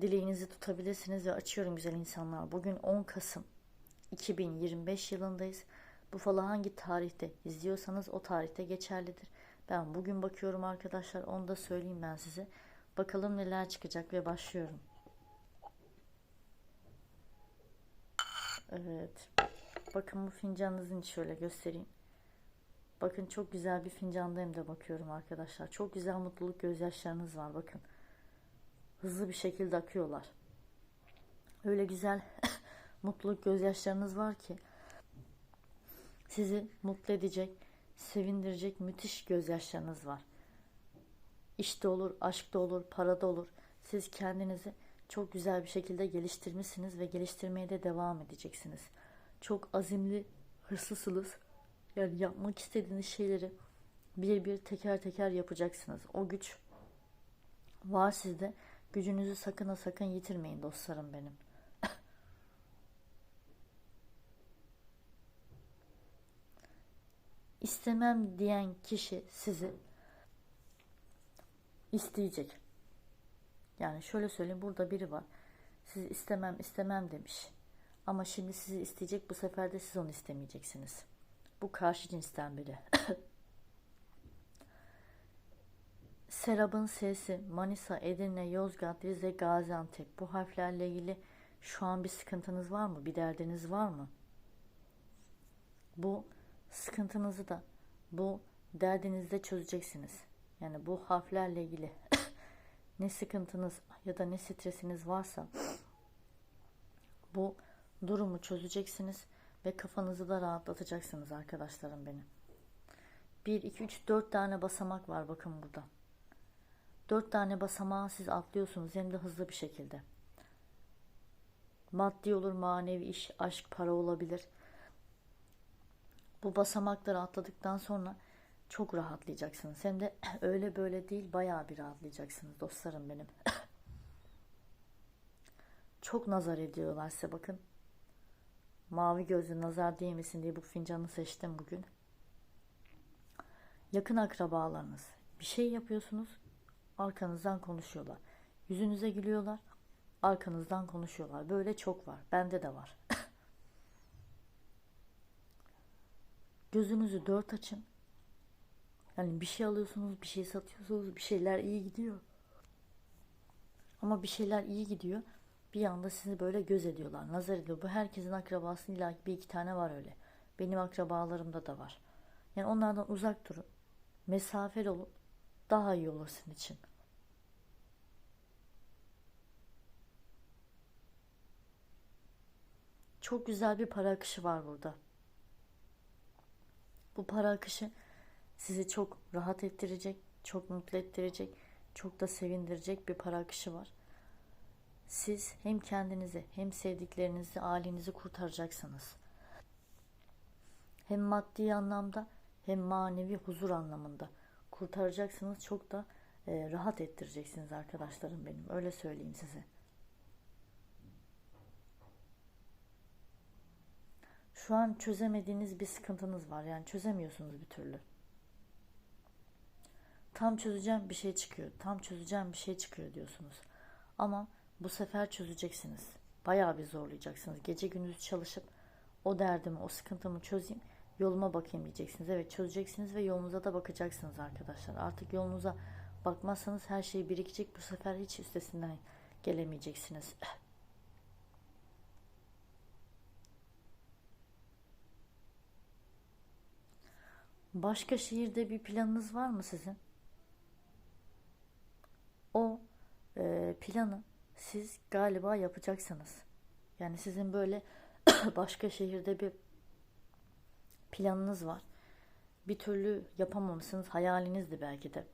dileğinizi tutabilirsiniz ve açıyorum güzel insanlar. Bugün 10 Kasım 2025 yılındayız. Bu falı hangi tarihte izliyorsanız o tarihte geçerlidir. Ben bugün bakıyorum arkadaşlar onu da söyleyeyim ben size. Bakalım neler çıkacak ve başlıyorum. Evet. Bakın bu fincanınızın şöyle göstereyim. Bakın çok güzel bir fincandayım da bakıyorum arkadaşlar. Çok güzel mutluluk gözyaşlarınız var bakın. Hızlı bir şekilde akıyorlar. Öyle güzel mutluluk gözyaşlarınız var ki sizi mutlu edecek, sevindirecek müthiş gözyaşlarınız var. İşte olur, aşkta olur, parada olur. Siz kendinizi çok güzel bir şekilde geliştirmişsiniz ve geliştirmeye de devam edeceksiniz. Çok azimli, hırslısınız. Yani yapmak istediğiniz şeyleri bir bir teker teker yapacaksınız. O güç var sizde. Gücünüzü sakın ha sakın yitirmeyin dostlarım benim. İstemem diyen kişi sizi isteyecek. Yani şöyle söyleyeyim burada biri var. Sizi istemem istemem demiş. Ama şimdi sizi isteyecek bu sefer de siz onu istemeyeceksiniz. Bu karşı cinsten biri. Serap'ın sesi Manisa, Edirne, Yozgat, Rize, Gaziantep. Bu harflerle ilgili şu an bir sıkıntınız var mı? Bir derdiniz var mı? Bu sıkıntınızı da bu derdinizde çözeceksiniz. Yani bu harflerle ilgili ne sıkıntınız ya da ne stresiniz varsa bu durumu çözeceksiniz ve kafanızı da rahatlatacaksınız arkadaşlarım benim. 1, 2, 3, 4 tane basamak var bakın burada. 4 tane basamağı siz atlıyorsunuz hem de hızlı bir şekilde. Maddi olur, manevi iş, aşk, para olabilir. Bu basamakları atladıktan sonra çok rahatlayacaksınız. Hem de öyle böyle değil bayağı bir rahatlayacaksınız dostlarım benim. çok nazar ediyorlar size bakın. Mavi gözlü nazar değmesin diye bu fincanı seçtim bugün. Yakın akrabalarınız bir şey yapıyorsunuz arkanızdan konuşuyorlar. Yüzünüze gülüyorlar arkanızdan konuşuyorlar. Böyle çok var. Bende de var. Gözünüzü dört açın. Yani bir şey alıyorsunuz, bir şey satıyorsunuz, bir şeyler iyi gidiyor. Ama bir şeyler iyi gidiyor. Bir anda sizi böyle göz ediyorlar, nazar ediyor. Bu herkesin akrabası illa bir iki tane var öyle. Benim akrabalarımda da var. Yani onlardan uzak durun. Mesafeli olun. Daha iyi olur sizin için. Çok güzel bir para akışı var burada. Bu para akışı sizi çok rahat ettirecek, çok mutlu ettirecek, çok da sevindirecek bir para akışı var. Siz hem kendinizi hem sevdiklerinizi, ailenizi kurtaracaksınız. Hem maddi anlamda hem manevi huzur anlamında kurtaracaksınız. Çok da e, rahat ettireceksiniz arkadaşlarım benim. Öyle söyleyeyim size. Şu an çözemediğiniz bir sıkıntınız var. Yani çözemiyorsunuz bir türlü. Tam çözeceğim bir şey çıkıyor. Tam çözeceğim bir şey çıkıyor diyorsunuz. Ama bu sefer çözeceksiniz. Bayağı bir zorlayacaksınız. Gece gündüz çalışıp o derdimi, o sıkıntımı çözeyim, yoluma bakayım diyeceksiniz. Evet çözeceksiniz ve yolunuza da bakacaksınız arkadaşlar. Artık yolunuza bakmazsanız her şey birikecek. Bu sefer hiç üstesinden gelemeyeceksiniz. Başka şehirde bir planınız var mı sizin? O e, planı siz galiba yapacaksınız. Yani sizin böyle başka şehirde bir planınız var. Bir türlü yapamamışsınız. Hayalinizdi belki de.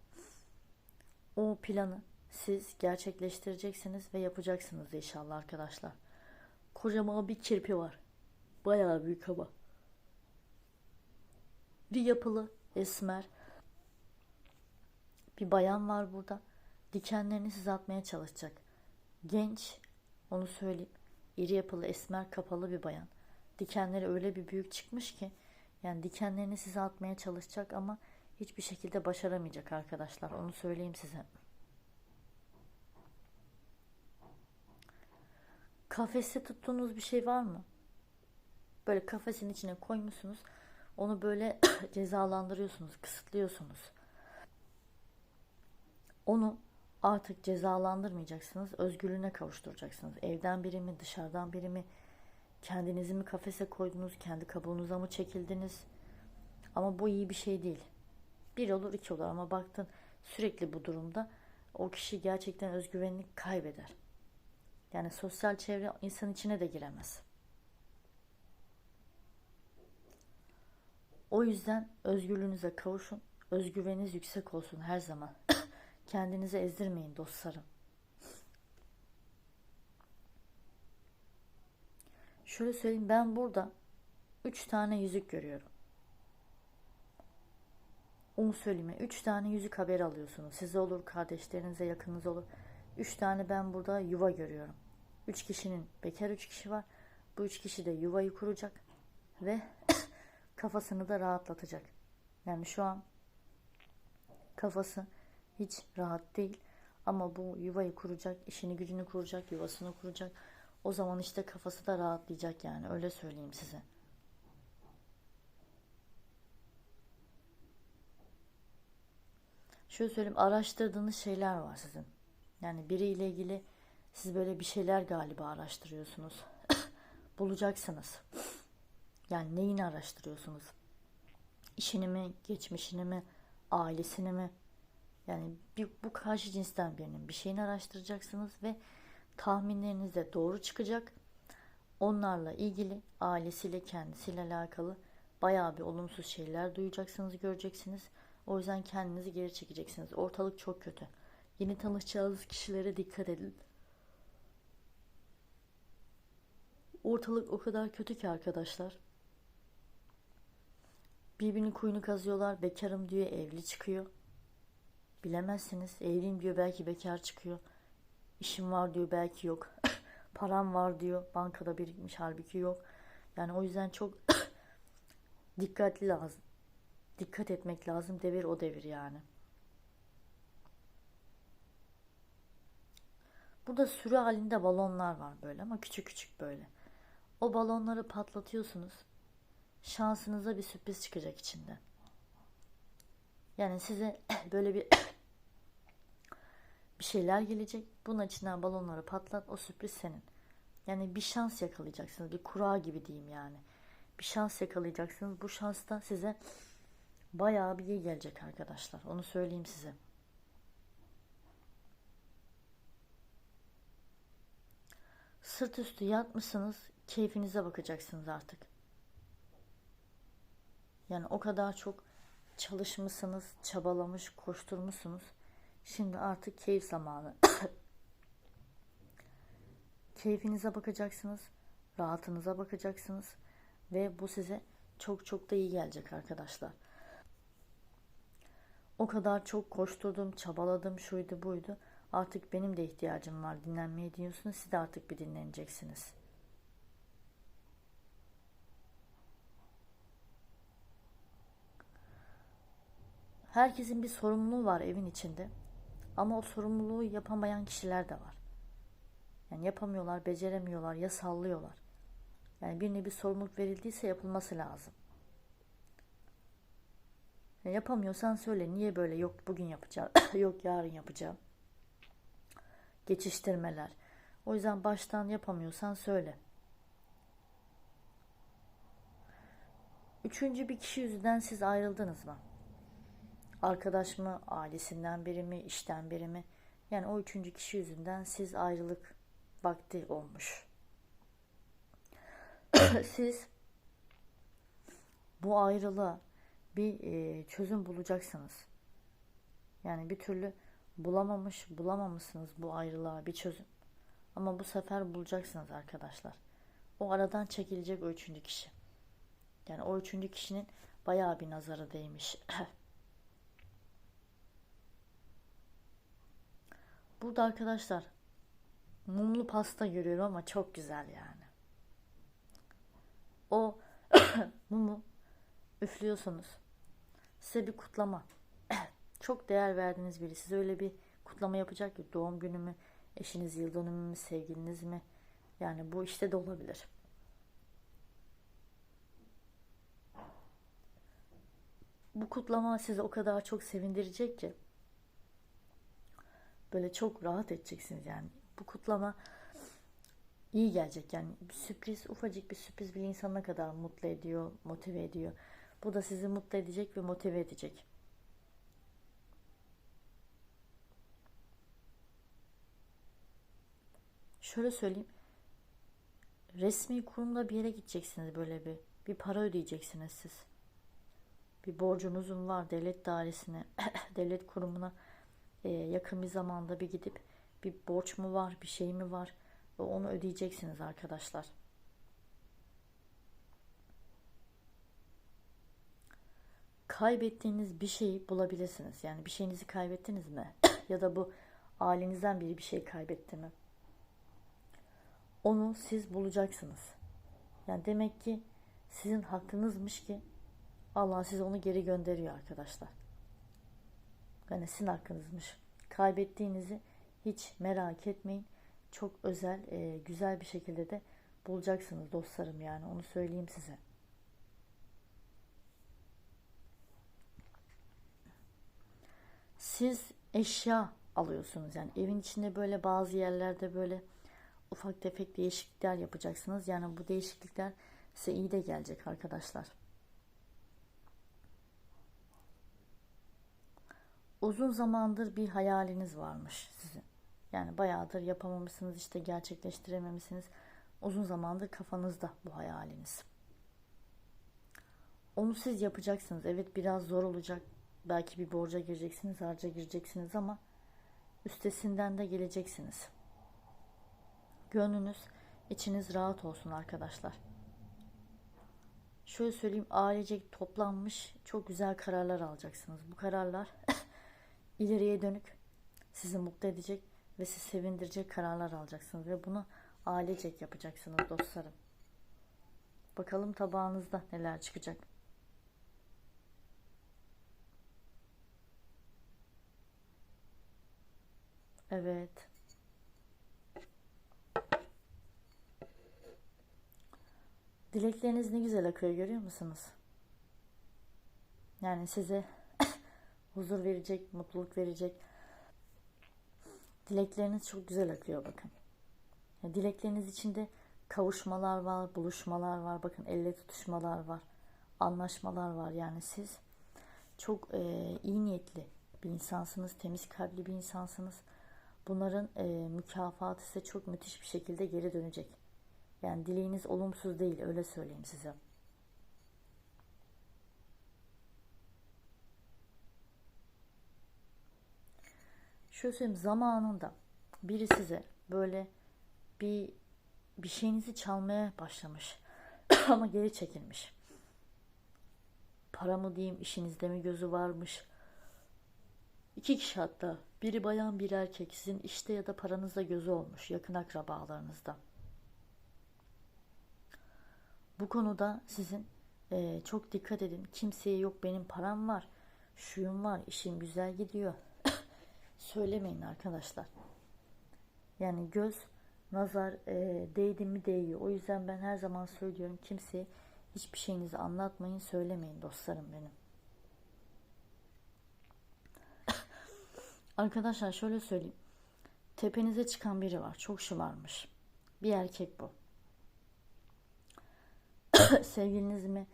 O planı siz gerçekleştireceksiniz ve yapacaksınız inşallah arkadaşlar. kocaman bir kirpi var. Bayağı büyük ama. Bir yapılı, esmer. Bir bayan var burada. Dikenlerini size atmaya çalışacak. Genç, onu söyleyeyim. İri yapılı, esmer, kapalı bir bayan. Dikenleri öyle bir büyük çıkmış ki yani dikenlerini size atmaya çalışacak ama hiçbir şekilde başaramayacak arkadaşlar. Onu söyleyeyim size. Kafeste tuttuğunuz bir şey var mı? Böyle kafesin içine koymuşsunuz. Onu böyle cezalandırıyorsunuz, kısıtlıyorsunuz. Onu artık cezalandırmayacaksınız, özgürlüğüne kavuşturacaksınız. Evden biri mi, dışarıdan biri mi, kendinizi mi kafese koydunuz, kendi kabuğunuza mı çekildiniz? Ama bu iyi bir şey değil. Bir olur iki olur ama baktın sürekli bu durumda o kişi gerçekten özgüvenini kaybeder. Yani sosyal çevre insan içine de giremez. O yüzden özgürlüğünüze kavuşun. Özgüveniniz yüksek olsun her zaman. Kendinizi ezdirmeyin dostlarım. Şöyle söyleyeyim ben burada üç tane yüzük görüyorum. Onu söyleyeyim. Üç tane yüzük haberi alıyorsunuz. Size olur, kardeşlerinize, yakınınız olur. Üç tane ben burada yuva görüyorum. Üç kişinin, bekar üç kişi var. Bu üç kişi de yuvayı kuracak ve kafasını da rahatlatacak. Yani şu an kafası hiç rahat değil. Ama bu yuvayı kuracak, işini gücünü kuracak, yuvasını kuracak. O zaman işte kafası da rahatlayacak yani öyle söyleyeyim size. Şöyle söyleyeyim araştırdığınız şeyler var sizin. Yani biriyle ilgili siz böyle bir şeyler galiba araştırıyorsunuz. Bulacaksınız. Yani neyini araştırıyorsunuz? İşini mi, geçmişini mi, ailesini mi? Yani bir, bu karşı cinsten birinin bir şeyini araştıracaksınız ve tahminleriniz de doğru çıkacak. Onlarla ilgili ailesiyle kendisiyle alakalı bayağı bir olumsuz şeyler duyacaksınız, göreceksiniz. O yüzden kendinizi geri çekeceksiniz. Ortalık çok kötü. Yeni tanışacağınız kişilere dikkat edin. Ortalık o kadar kötü ki arkadaşlar. Birbirinin kuyunu kazıyorlar. Bekarım diyor, evli çıkıyor. Bilemezsiniz. Evliyim diyor, belki bekar çıkıyor. İşim var diyor, belki yok. Param var diyor, bankada birikmiş halbuki yok. Yani o yüzden çok dikkatli lazım. Dikkat etmek lazım. Devir o devir yani. Burada sürü halinde balonlar var böyle ama küçük küçük böyle. O balonları patlatıyorsunuz. Şansınıza bir sürpriz çıkacak içinde. Yani size böyle bir bir şeyler gelecek. Bunun içinden balonları patlat. O sürpriz senin. Yani bir şans yakalayacaksınız. Bir kura gibi diyeyim yani. Bir şans yakalayacaksınız. Bu şans da size bayağı bir iyi gelecek arkadaşlar. Onu söyleyeyim size. Sırt üstü yatmışsınız. Keyfinize bakacaksınız artık. Yani o kadar çok çalışmışsınız, çabalamış, koşturmuşsunuz. Şimdi artık keyif zamanı. Keyfinize bakacaksınız, rahatınıza bakacaksınız ve bu size çok çok da iyi gelecek arkadaşlar. O kadar çok koşturdum, çabaladım, şuydu buydu. Artık benim de ihtiyacım var dinlenmeye diyorsunuz. Siz de artık bir dinleneceksiniz. Herkesin bir sorumluluğu var evin içinde. Ama o sorumluluğu yapamayan kişiler de var. Yani yapamıyorlar, beceremiyorlar ya sallıyorlar. Yani birine bir sorumluluk verildiyse yapılması lazım. Yani yapamıyorsan söyle niye böyle yok bugün yapacağım, yok yarın yapacağım. Geçiştirmeler. O yüzden baştan yapamıyorsan söyle. Üçüncü bir kişi yüzünden siz ayrıldınız mı? Arkadaş mı, ailesinden biri mi, işten biri mi? Yani o üçüncü kişi yüzünden siz ayrılık vakti olmuş. siz bu ayrılığa bir e, çözüm bulacaksınız. Yani bir türlü bulamamış, bulamamışsınız bu ayrılığa bir çözüm. Ama bu sefer bulacaksınız arkadaşlar. O aradan çekilecek o üçüncü kişi. Yani o üçüncü kişinin bayağı bir nazarı değmiş. Burada arkadaşlar mumlu pasta görüyorum ama çok güzel yani. O mumu üflüyorsunuz. Size bir kutlama. çok değer verdiğiniz biri size öyle bir kutlama yapacak ki doğum günü mü, eşiniz yıl dönümü mü, sevgiliniz mi? Yani bu işte de olabilir. Bu kutlama sizi o kadar çok sevindirecek ki böyle çok rahat edeceksiniz yani. Bu kutlama iyi gelecek yani bir sürpriz ufacık bir sürpriz bir insanı ne kadar mutlu ediyor, motive ediyor. Bu da sizi mutlu edecek ve motive edecek. Şöyle söyleyeyim. Resmi kurumda bir yere gideceksiniz böyle bir. Bir para ödeyeceksiniz siz. Bir borcunuzun var devlet dairesine, devlet kurumuna e, yakın bir zamanda bir gidip bir borç mu var, bir şey mi var? Onu ödeyeceksiniz arkadaşlar. Kaybettiğiniz bir şeyi bulabilirsiniz. Yani bir şeyinizi kaybettiniz mi? ya da bu ailenizden biri bir şey kaybetti mi? Onu siz bulacaksınız. Yani demek ki sizin hakkınızmış ki Allah size onu geri gönderiyor arkadaşlar. Yani sizin hakkınızmış. Kaybettiğinizi hiç merak etmeyin. Çok özel, e, güzel bir şekilde de bulacaksınız dostlarım yani onu söyleyeyim size. Siz eşya alıyorsunuz yani evin içinde böyle bazı yerlerde böyle ufak tefek değişiklikler yapacaksınız. Yani bu değişiklikler size iyi de gelecek arkadaşlar. Uzun zamandır bir hayaliniz varmış sizin. Yani bayağıdır yapamamışsınız işte gerçekleştirememişsiniz. Uzun zamandır kafanızda bu hayaliniz. Onu siz yapacaksınız. Evet biraz zor olacak. Belki bir borca gireceksiniz, harca gireceksiniz ama üstesinden de geleceksiniz. Gönlünüz, içiniz rahat olsun arkadaşlar. Şöyle söyleyeyim ailecek toplanmış çok güzel kararlar alacaksınız. Bu kararlar ileriye dönük sizi mutlu edecek ve sizi sevindirecek kararlar alacaksınız ve bunu ailecek yapacaksınız dostlarım. Bakalım tabağınızda neler çıkacak. Evet. Dilekleriniz ne güzel akıyor görüyor musunuz? Yani size huzur verecek, mutluluk verecek. Dilekleriniz çok güzel akıyor bakın. Dilekleriniz içinde kavuşmalar var, buluşmalar var. Bakın elle tutuşmalar var, anlaşmalar var. Yani siz çok e, iyi niyetli bir insansınız, temiz kalpli bir insansınız. Bunların e, mükafatı size çok müthiş bir şekilde geri dönecek. Yani dileğiniz olumsuz değil öyle söyleyeyim size. Şöyle söyleyeyim zamanında biri size böyle bir bir şeyinizi çalmaya başlamış ama geri çekilmiş. Para mı diyeyim işinizde mi gözü varmış. İki kişi hatta biri bayan bir erkek sizin işte ya da paranızda gözü olmuş yakın akrabalarınızda. Bu konuda sizin e, çok dikkat edin. Kimseye yok benim param var, şuyum var, işim güzel gidiyor. Söylemeyin arkadaşlar. Yani göz, nazar e, değdi mi değiyor. O yüzden ben her zaman söylüyorum kimseye hiçbir şeyinizi anlatmayın, söylemeyin dostlarım benim. Arkadaşlar şöyle söyleyeyim. Tepenize çıkan biri var. Çok şımarmış. Bir erkek bu. sevgiliniz mi,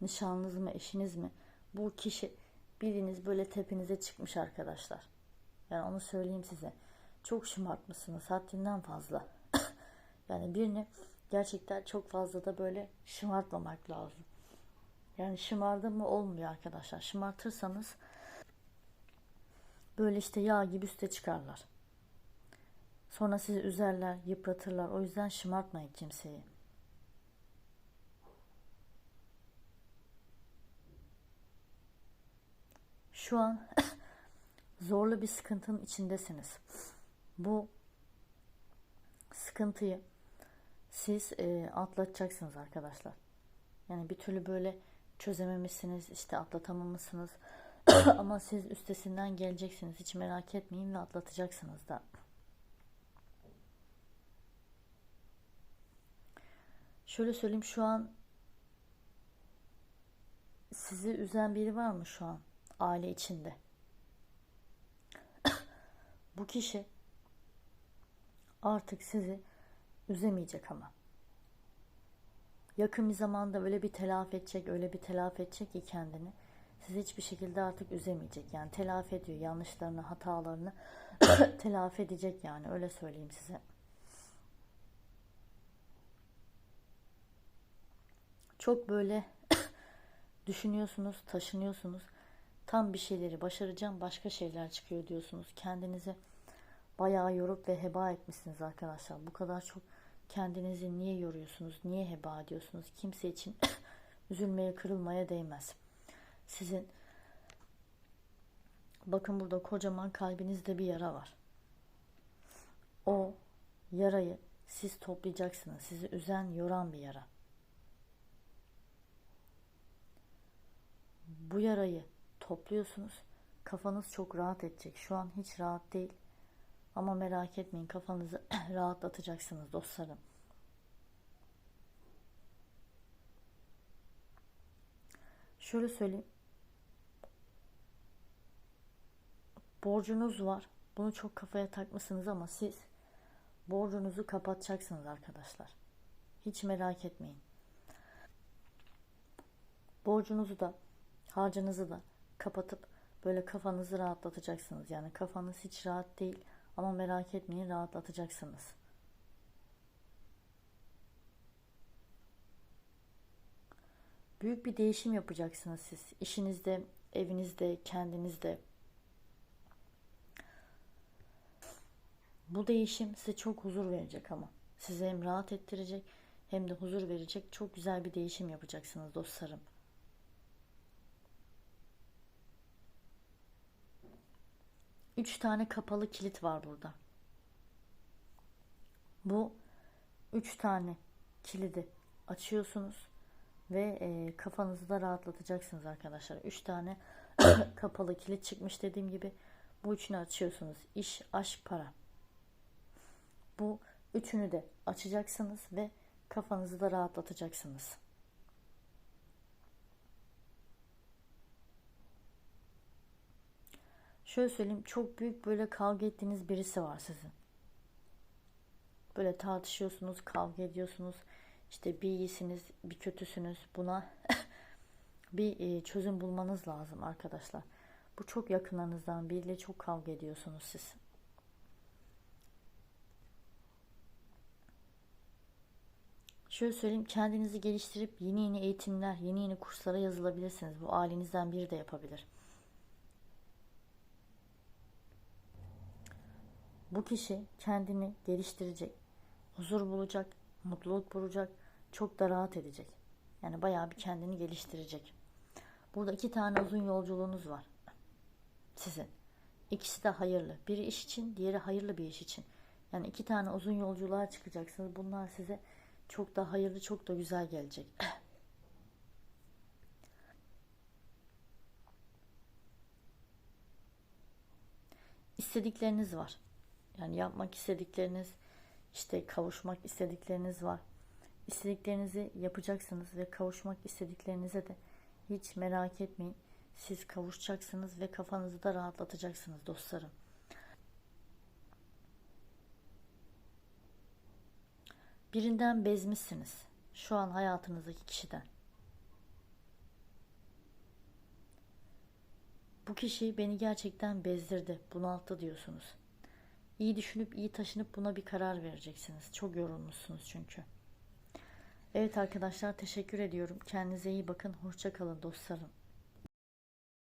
nişanlınız mı, eşiniz mi? Bu kişi biriniz böyle tepenize çıkmış arkadaşlar. Yani onu söyleyeyim size. Çok şımartmışsınız. Haddinden fazla. yani birini gerçekten çok fazla da böyle şımartmamak lazım. Yani şımardı mı olmuyor arkadaşlar. Şımartırsanız böyle işte yağ gibi üste çıkarlar. Sonra sizi üzerler, yıpratırlar. O yüzden şımartmayın kimseyi. Şu an zorlu bir sıkıntının içindesiniz. Bu sıkıntıyı siz e, atlatacaksınız arkadaşlar. Yani bir türlü böyle çözememişsiniz, işte atlatamamışsınız. Ama siz üstesinden geleceksiniz. Hiç merak etmeyin ve atlatacaksınız da. Şöyle söyleyeyim şu an sizi üzen biri var mı şu an aile içinde? Bu kişi artık sizi üzemeyecek ama. Yakın bir zamanda öyle bir telafi edecek, öyle bir telafi edecek ki kendini. Sizi hiçbir şekilde artık üzemeyecek. Yani telafi ediyor yanlışlarını, hatalarını telafi edecek yani öyle söyleyeyim size. Çok böyle düşünüyorsunuz, taşınıyorsunuz. Tam bir şeyleri başaracağım, başka şeyler çıkıyor diyorsunuz. Kendinizi bayağı yorup ve heba etmişsiniz arkadaşlar. Bu kadar çok kendinizi niye yoruyorsunuz, niye heba ediyorsunuz? Kimse için üzülmeye, kırılmaya değmez. Sizin bakın burada kocaman kalbinizde bir yara var. O yarayı siz toplayacaksınız. Sizi üzen, yoran bir yara. Bu yarayı topluyorsunuz. Kafanız çok rahat edecek. Şu an hiç rahat değil. Ama merak etmeyin kafanızı rahatlatacaksınız dostlarım. Şöyle söyleyeyim. Borcunuz var. Bunu çok kafaya takmışsınız ama siz borcunuzu kapatacaksınız arkadaşlar. Hiç merak etmeyin. Borcunuzu da harcınızı da kapatıp böyle kafanızı rahatlatacaksınız. Yani kafanız hiç rahat değil ama merak etmeyin rahatlatacaksınız. Büyük bir değişim yapacaksınız siz. İşinizde, evinizde, kendinizde. Bu değişim size çok huzur verecek ama. Size hem rahat ettirecek hem de huzur verecek çok güzel bir değişim yapacaksınız dostlarım. Üç tane kapalı kilit var burada. Bu üç tane kilidi açıyorsunuz ve e, kafanızı da rahatlatacaksınız arkadaşlar. Üç tane kapalı kilit çıkmış dediğim gibi bu üçünü açıyorsunuz. İş, aşk, para. Bu üçünü de açacaksınız ve kafanızı da rahatlatacaksınız. Şöyle söyleyeyim çok büyük böyle kavga ettiğiniz birisi var sizin. Böyle tartışıyorsunuz, kavga ediyorsunuz. İşte bir iyisiniz, bir kötüsünüz. Buna bir e, çözüm bulmanız lazım arkadaşlar. Bu çok yakınlarınızdan biriyle çok kavga ediyorsunuz siz. Şöyle söyleyeyim kendinizi geliştirip yeni yeni eğitimler, yeni yeni kurslara yazılabilirsiniz. Bu ailenizden biri de yapabilir. Bu kişi kendini geliştirecek, huzur bulacak, mutluluk bulacak, çok da rahat edecek. Yani bayağı bir kendini geliştirecek. Burada iki tane uzun yolculuğunuz var. Sizin. İkisi de hayırlı. Biri iş için, diğeri hayırlı bir iş için. Yani iki tane uzun yolculuğa çıkacaksınız. Bunlar size çok da hayırlı, çok da güzel gelecek. İstedikleriniz var. Yani yapmak istedikleriniz, işte kavuşmak istedikleriniz var. İstediklerinizi yapacaksınız ve kavuşmak istediklerinize de hiç merak etmeyin. Siz kavuşacaksınız ve kafanızı da rahatlatacaksınız dostlarım. Birinden bezmişsiniz. Şu an hayatınızdaki kişiden. Bu kişi beni gerçekten bezdirdi, bunalttı diyorsunuz. İyi düşünüp iyi taşınıp buna bir karar vereceksiniz. Çok yorulmuşsunuz çünkü. Evet arkadaşlar teşekkür ediyorum. Kendinize iyi bakın. Hoşça kalın dostlarım.